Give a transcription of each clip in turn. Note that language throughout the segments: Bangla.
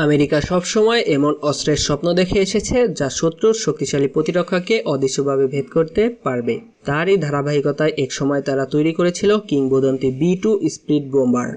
আমেরিকা সবসময় এমন অস্ত্রের স্বপ্ন দেখে এসেছে যা শত্রুর শক্তিশালী প্রতিরক্ষাকে অদৃশ্যভাবে ভেদ করতে পারবে। তারই ধারাবাহিকতায় এক সময় তারা তৈরি করেছিল কিংবদন্তি B two speed bomber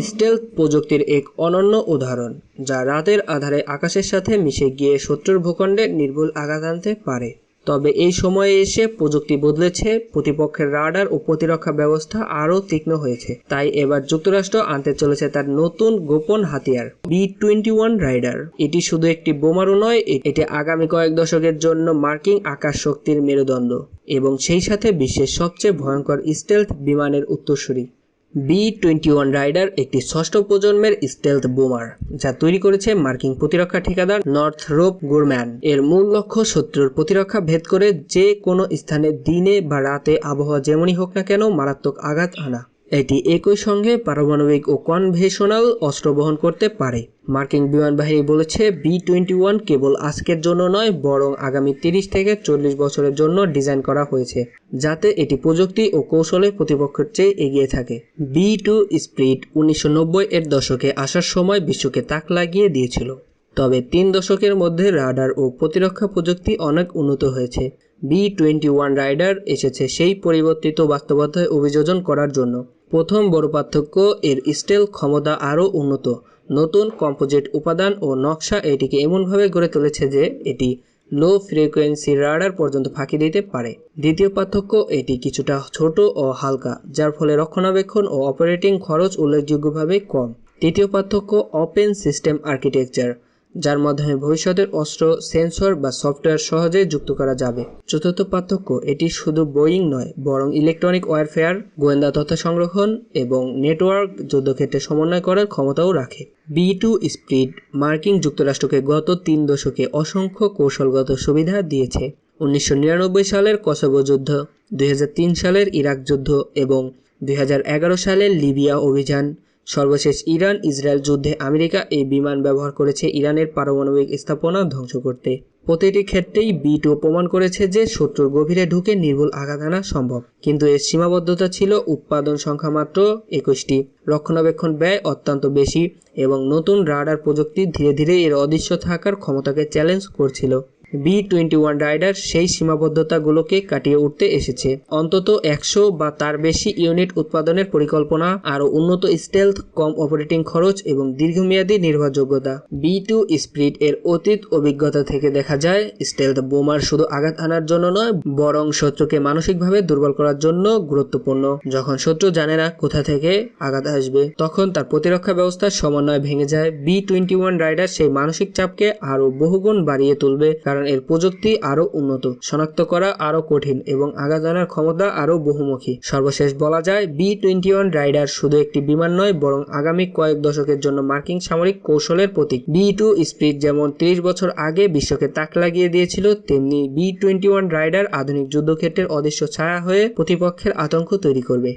stealth প্রযুক্তির এক অনন্য উদাহরণ, যা রাতের আধারে আকাশের সাথে মিশে গিয়ে শত্রুর ভূখণ্ডে নির্ভুল আঘাত আনতে পারে। তবে এই সময়ে এসে প্রযুক্তি বদলেছে, প্রতিপক্ষের রাডার ও প্রতিরক্ষা ব্যবস্থা আরও তীক্ষ্ণ হয়েছে। তাই এবার যুক্তরাষ্ট্র আনতে চলেছে তার নতুন গোপন হাতিয়ার বি টোয়েন্টি ওয়ান রাইডার। এটি শুধু একটি বোমারু নয় এটি আগামী কয়েক দশকের জন্য মার্কিং আকাশ শক্তির মেরুদণ্ড এবং সেই সাথে বিশ্বের সবচেয়ে ভয়ঙ্কর স্টেলথ বিমানের উত্তরসূরি। বি টোয়েন্টি ওয়ান রাইডার একটি ষষ্ঠ প্রজন্মের স্টেলথ বোমার যা তৈরি করেছে মার্কিন প্রতিরক্ষা ঠিকাদার নর্থ রোপ গোরম্যান। এর মূল লক্ষ্য শত্রুর প্রতিরক্ষা ভেদ করে যে কোনো স্থানে দিনে বা রাতে আবহাওয়া যেমনই হোক না কেন মারাত্মক আঘাত আনা। এটি একই সঙ্গে পারমাণবিক ও কনভেশনাল অস্ত্র বহন করতে পারে। মার্কিন বিমান বাহিনী বলেছে বি টোয়েন্টি ওয়ান কেবল আজকের জন্য নয়, বরং আগামী তিরিশ থেকে চল্লিশ বছরের জন্য ডিজাইন করা হয়েছে, যাতে এটি প্রযুক্তি ও কৌশলে প্রতিপক্ষের চেয়ে এগিয়ে থাকে। বি টু স্প্রিট উনিশশো নব্বই এর দশকে আসার সময় বিশ্বকে তাক লাগিয়ে দিয়েছিল। তবে তিন দশকের মধ্যে রাডার ও প্রতিরক্ষা প্রযুক্তি অনেক উন্নত হয়েছে। বি টোয়েন্টি ওয়ান রাইডার এসেছে সেই পরিবর্তিত বাস্তবতায় অভিযোজন করার জন্য। প্রথম বড় পার্থক্য এর স্টেল ক্ষমতা আরও উন্নত। নতুন কম্পোজিট উপাদান ও নকশা এটিকে এমনভাবে গড়ে তুলেছে যে এটি লো ফ্রিকোয়েন্সি রাডার পর্যন্ত ফাঁকি দিতে পারে। দ্বিতীয় পার্থক্য, এটি কিছুটা ছোট ও হালকা, যার ফলে রক্ষণাবেক্ষণ ও অপারেটিং খরচ উল্লেখযোগ্যভাবে কম। তৃতীয় পার্থক্য, ওপেন সিস্টেম আর্কিটেকচার। যার মাধ্যমে ভবিষ্যতের অস্ত্র, সেন্সর বা সফটওয়্যার সহজেই যুক্ত করা যাবে। চতুর্থ পার্থক্য, এটি শুধু বোয়িং নয়, বরং ইলেকট্রনিক ওয়ারফেয়ার, গোয়েন্দা তথ্য সংরক্ষণ এবং নেটওয়ার্ক যুদ্ধক্ষেত্রে সমন্বয় করার ক্ষমতাও রাখে। বি টু স্পিড মার্কিন যুক্তরাষ্ট্রকে গত তিন দশকে অসংখ্য কৌশলগত সুবিধা দিয়েছে। উনিশশো নিরানব্বই সালের কসোভো যুদ্ধ, দুই হাজার তিন সালের ইরাক যুদ্ধ এবং দুই হাজার এগারো সালের লিবিয়া অভিযান। সর্বশেষ ইরান, ইসরায়েল যুদ্ধে আমেরিকা এই বিমান ব্যবহার করেছে ইরানের পারমাণবিক স্থাপনা ধ্বংস করতে। প্রতিটি ক্ষেত্রেই বি টু প্রমাণ করেছে যে শত্রুর গভীরে ঢুকে নির্ভুল আঘাত আনা সম্ভব। কিন্তু এর সীমাবদ্ধতা ছিল উৎপাদন সংখ্যা মাত্র একুশটি। রক্ষণাবেক্ষণ ব্যয় অত্যন্ত বেশি এবং নতুন রাডার প্রযুক্তি ধীরে ধীরে এর অদৃশ্য থাকার ক্ষমতাকে চ্যালেঞ্জ করছিল। বি টোয়েন্টি ওয়ান রাইডার সেই সীমাবদ্ধতাগুলোকে কাটিয়ে উঠতে এসেছে। অন্তত একশো বা তার বেশি ইউনিট উৎপাদনের পরিকল্পনা, আরও উন্নত স্টেলথ, কম অপারেটিং খরচ এবং দীর্ঘমেয়াদী নির্ভরযোগ্যতা। বি টু স্প্রিট এর অতীত অভিজ্ঞতা থেকে দেখা যায়, স্টেলথ বোমার শুধু আঘাত আনার জন্য নয়, বরং শত্রুকে মানসিকভাবে দুর্বল করার জন্য গুরুত্বপূর্ণ। যখন শত্রু জানে না কোথা থেকে আঘাত আসবে, তখন তার প্রতিরক্ষা ব্যবস্থার সমন্বয় ভেঙে যায়। বি টোয়েন্টি ওয়ান রাইডার সেই মানসিক চাপকে আরও বহুগুণ বাড়িয়ে তুলবে, কারণ এর প্রযুক্তি আরও উন্নত, শনাক্ত করা আরও কঠিন এবং আঘাত আনার ক্ষমতা আরও বহুমুখী। সর্বশেষ বলা যায় বি টোয়েন্টি ওয়ান রাইডার শুধু একটি বিমান নয়, বরং আগামী কয়েক দশকের জন্য মার্কিন সামরিক কৌশলের প্রতীক। বি টু স্পিড যেমন ত্রিশ বছর আগে বিশ্বকে তাক লাগিয়ে দিয়েছিল, তেমনি বি টোয়েন্টি ওয়ান রাইডার আধুনিক যুদ্ধক্ষেত্রের অদৃশ্য ছায়া হয়ে প্রতিপক্ষের আতঙ্ক তৈরি করবে।